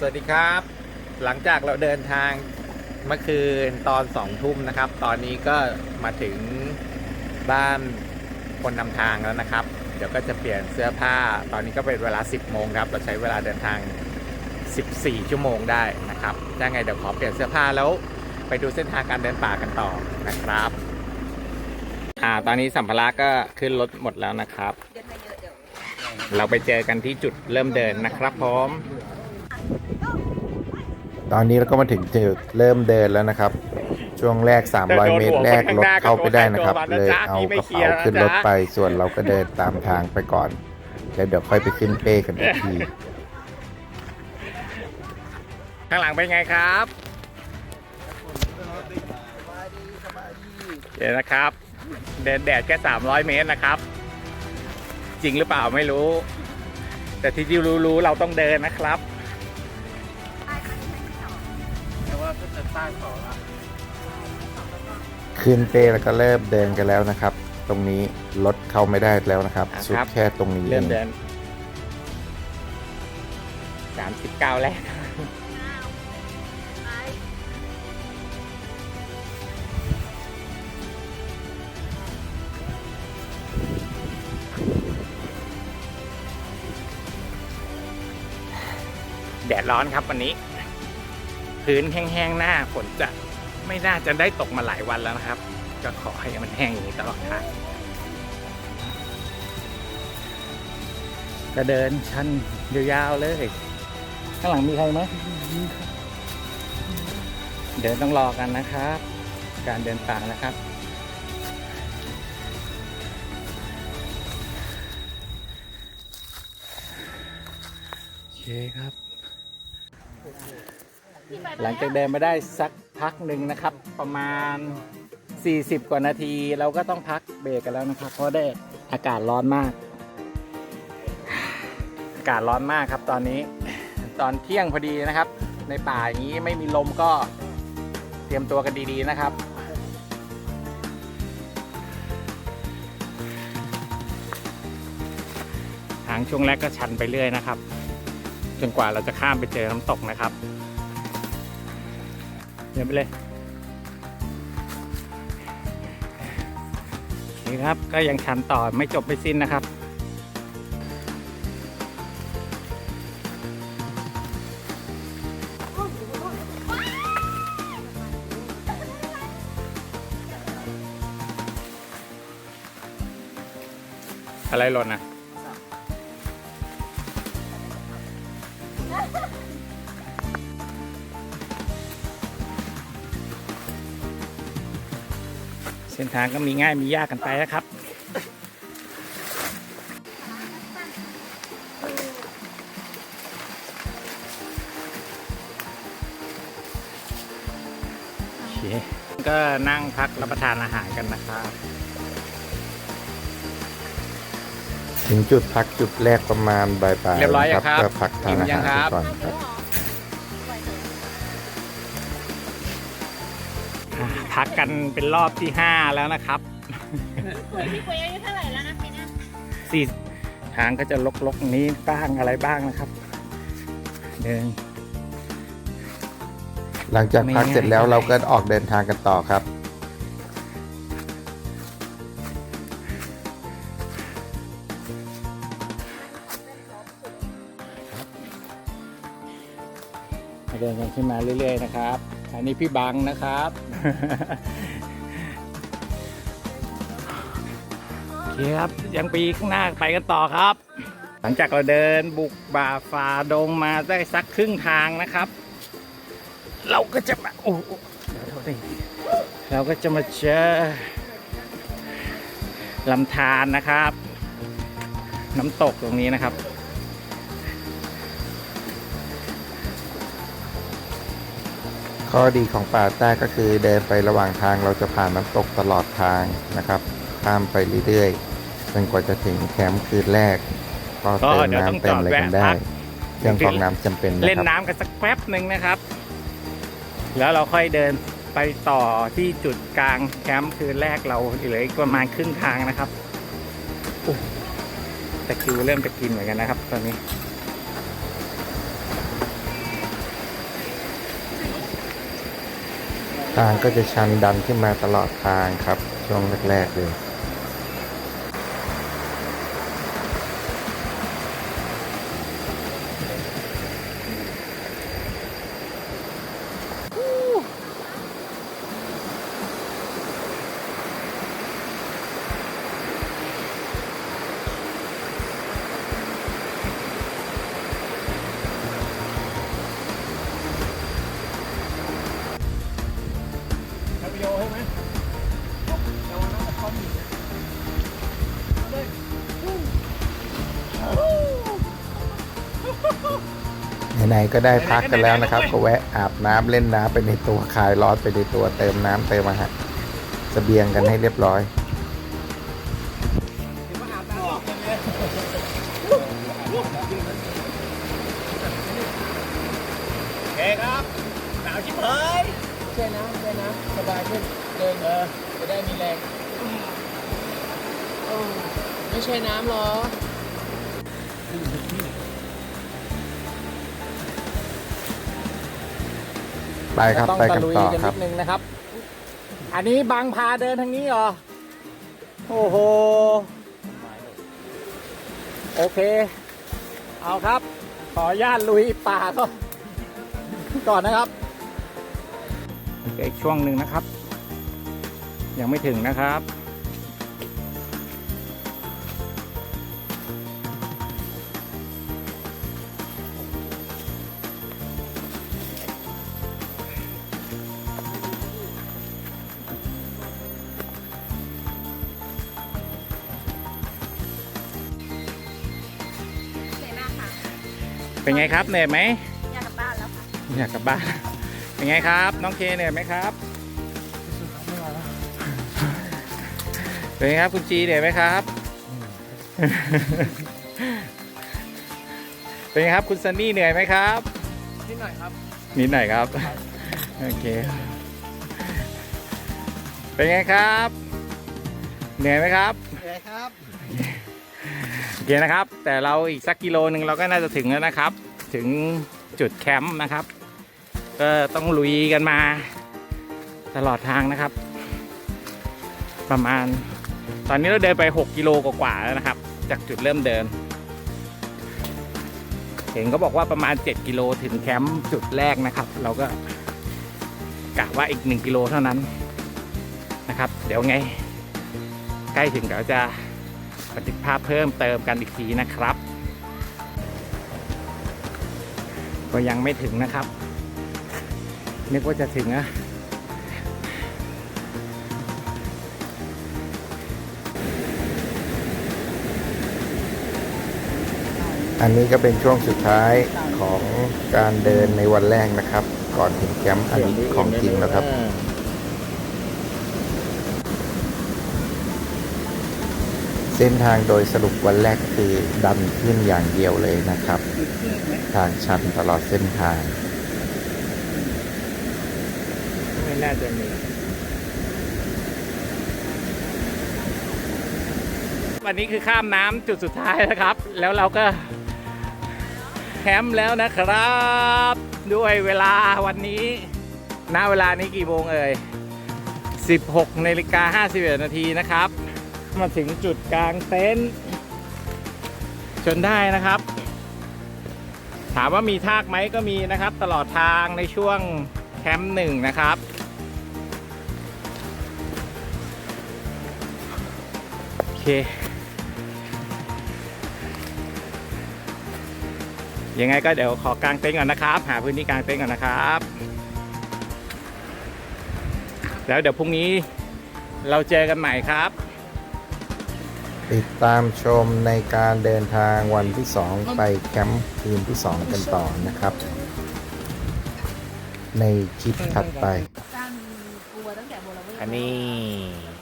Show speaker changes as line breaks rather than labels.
สวัสดีครับ หลังจากเราเดินทางเมื่อคืนตอนสองทุ่มนะครับ ตอนนี้ก็มาถึงบ้านคนนำทางแล้วนะครับ เดี๋ยวก็จะเปลี่ยนเสื้อผ้า ตอนนี้ก็เป็นเวลา 10 โมงครับ เราใช้เวลาเดินทาง 14 ชั่วโมงได้นะครับยังไงเดี๋ยวขอเปลี่ยนเสื้อผ้าแล้วไปดูเส้นทางการเดินป่ากันต่อนะครับอ่าตอนนี้สัมภาระก็ขึ้นรถหมดแล้วนะครับ เราไปเจอกันที่จุดเริ่มเดินนะครับพร้อม
ตอนนี้เราก็มาถึงจุดเริ่มเดินแล้วนะครับ ช่วงแรก 300 เมตรแรกรถเข้าไปได้นะครับ เลยเอากระเป๋าขึ้นรถไป ส่วนเราก็เดินตามทางไปก่อน แล้วเดี๋ยวค่อยไปขึ้นเป้กันอีกที
ข้างหลังเป็นไงครับเดี๋ยวนะครับ เดินแดดแค่ 300 เมตรนะครับ จริงหรือเปล่าไม่รู้ แต่ที่ที่รู้ๆเราต้องเดินนะครับ
ขึ้นเป้แล้วก็เริ่มเดินกันแล้วนะครับ ตรงนี้รถเข้าไม่ได้แล้วนะครับ
อะ
สุด
ครับ
แค่ตรงนี้เอ
เริ่ม
ง
เดิน39แรกแดดร้อนครับวันนี้ พื้นแห้งๆหน้าฝนจะไม่น่าจะได้ตกมาหลายวันแล้วนะครับ ก็ขอให้มันแห้งอย่างนี้ตลอดทางก็เดินชันยาวๆเลย ข้างหลังมีใครไหมเดินต้องรอกันนะครับ การเดินป่านะครับโอเคครับ หลังจากเดินมาได้สักพักหนึ่งนะครับ ประมาณ 40 กว่านาที เราก็ต้องพักเบรกกันแล้วนะครับ เพราะได้อากาศร้อนมาก อากาศร้อนมากครับตอนนี้ ตอนเที่ยงพอดีนะครับ ในป่าอย่างนี้ไม่มีลมก็เตรียมตัวกันดีๆนะครับทางช่วงแรกก็ชันไปเรื่อยนะครับ จนกว่าเราจะข้ามไปเจอน้ำตกนะครับ เดินไปเลยนี่ครับก็ยังชันต่อไม่จบไม่สิ้นนะครับ อะไรหล่นอะ เส้นทางก็มีง่ายมียากกันไปนะครับโอเคก็นั่งพักรับประทานอาหารกันนะครับ
ถึงจุดพักจุดแรกประมาณบ่ายๆ
เรียบร้อยยัง
นะ
ครับ
ก็พักทาน
อิ่ม
อา
ยัง
หาร
ครับ
ก่อนครับ
พักกันเป็นรอบที่5แล้วนะครับ
พี่ปุ้ยอายุเท่าไหร่แล้วนะปีเนี้ย
สี่ทางก็จะลกๆนี้บ้างอะไรบ้างนะครับเดิน
หลังจากพัก
ไม่ง่าย
เสร็จแล้วเราก็ออกเดินทางกันต่อครับ
เดินกันขึ้นมาเรื่อยๆนะครับ อันนี้พี่บังนะครับ โอเคครับ ยังปีข้างหน้าไปกันต่อครับ หลังจากเราเดินบุกบ่าฝ่าดงมาได้สักครึ่งทางนะครับ เราก็จะมาโอ้เดี๋ยวโทษทีเราก็จะมาเจอลำธารนะครับ น้ำตกตรงนี้นะครับ
ข้อดีของป่าใต้ก็คือเดินไประหว่างทางเราจะผ่านน้ำตกตลอดทางนะครับข้ามไปเรื่อยๆจนกว่าจะถึงแคมป์คืนแรก ก็
ก็
เติม
เดี๋ยวต้อง
น้ำเติมอะไรกันได้
จอดแวะพัก
เครื่องกรองน้ำจำเป็นนะ
เล่น
ครับ
น้ำกันสักแป๊บหนึ่งนะครับ แล้วเราค่อยเดินไปต่อที่จุดกลางแคมป์คืนแรกเราเหลืออีกประมาณครึ่งทางนะครับอุ๊ยตะคริวเริ่มจะกินเหมือนกันนะครับ ตอนนี้า
งก็จะชันดันขึ้นมาตลอดทางครับ ช่วงแรกๆเลย ไหนๆก็ได้พักกันแล้วนะครับ ก็แวะอาบน้ำเล่นน้ำไปในตัวคลายร้อนไปในตัวเติมน้ำเติมอาหารเสบียงกันให้เรียบร้อย
โอเคครับหนาวชิบเผย
ใช่นะใช่นะสบายขึ้นเดินเออจะได้มีแรงโอ้ไม่ใช่น้ำหรอ
ไปครับ
ต้อง
ไป
ตะ
กัน
ลุย
ต่อ
กัน
ครั
นิ
บ
ดนึงนะครับ อันนี้บางพาเดินทางนี้เหรอ โอ้โห โอเค เอาครับ ขออนุญาตลุยป่าก็ก่อนนะครับอีกช่วงหนึ่งนะครับ ยังไม่ถึงนะครับ
เป็
นไงครับเหนื่อยไหม
อยากกลับบ้านแล้วค่ะ
อยากกลับบ้าน เป็นไงครับ น้องเคเหนื่อยไหมครับเป็นไงครับคุณจีเหนื่อยไหมครับ เป็นไงครับคุณซันนี่เหนื่อยไหมครับ
นิดหน่อยครับ
นิดหน่อยครับโอเคเป็นไงครับ เหนื่อยไหมครับ
เหนื่อยครับ
โอ เคนะครับ แต่เราอีกสักกิโลหนึ่งเราก็น่าจะถึงแล้วนะครับ ถึงจุดแคมป์นะครับ ก็ต้องลุยกันมาตลอดทางนะครับ ประมาณ ตอนนี้เราเดินไป 6 กิโลกว่าๆแล้วนะครับ จากจุดเริ่มเดิน เห็นเขาบอกว่าประมาณ 7 กิโลถึงแคมป์จุดแรกนะครับ เราก็กะว่าอีก 1 กิโลเท่านั้นนะครับ เดี๋ยวไง ใกล้ถึงเดี๋ยวจะ บันทึกภาพเพิ่มเติมกันอีกทีนะครับ ก็ยังไม่ถึงนะครับนึกว่าจะถึงอะ
อันนี้ก็เป็นช่วงสุดท้ายของการเดินในวันแรกนะครับ ก่อนถึงแคมป์อันนี้ของจริงแล้วครับ เส้นทางโดยสรุปวันแรกคือดันขึ้นอย่างเดียวเลยนะครับ ทางชันตลอดเส้นทาง
ไม่น่าจะมีวันนี้คือข้ามน้ำจุดสุดท้ายนะครับ แล้วเราก็แคมป์แล้วนะครับ ด้วยเวลาวันนี้ณเวลานี้กี่โมงเอ่ย16นาฬิกา51นาทีนะครับ มาถึงจุดกลางเต็นท์จนได้นะครับ ถามว่ามีทากไหมก็มีนะครับ ตลอดทางในช่วงแคมป์หนึ่งนะครับโอเคยังไงก็เดี๋ยวขอกางเต็นท์ก่อนนะครับ หาพื้นที่กางเต็นท์ก่อนนะครับ แล้วเดี๋ยวพรุ่งนี้เราเจอกันใหม่ครับ
ติดตามชมในการเดินทางวันที่ 2 ไปแคมป์คืนที่ 2 กันต่อนะครับ ในคลิปถัดไป
ตั้งกลัวตั้งแต่โบราณ
อันนี้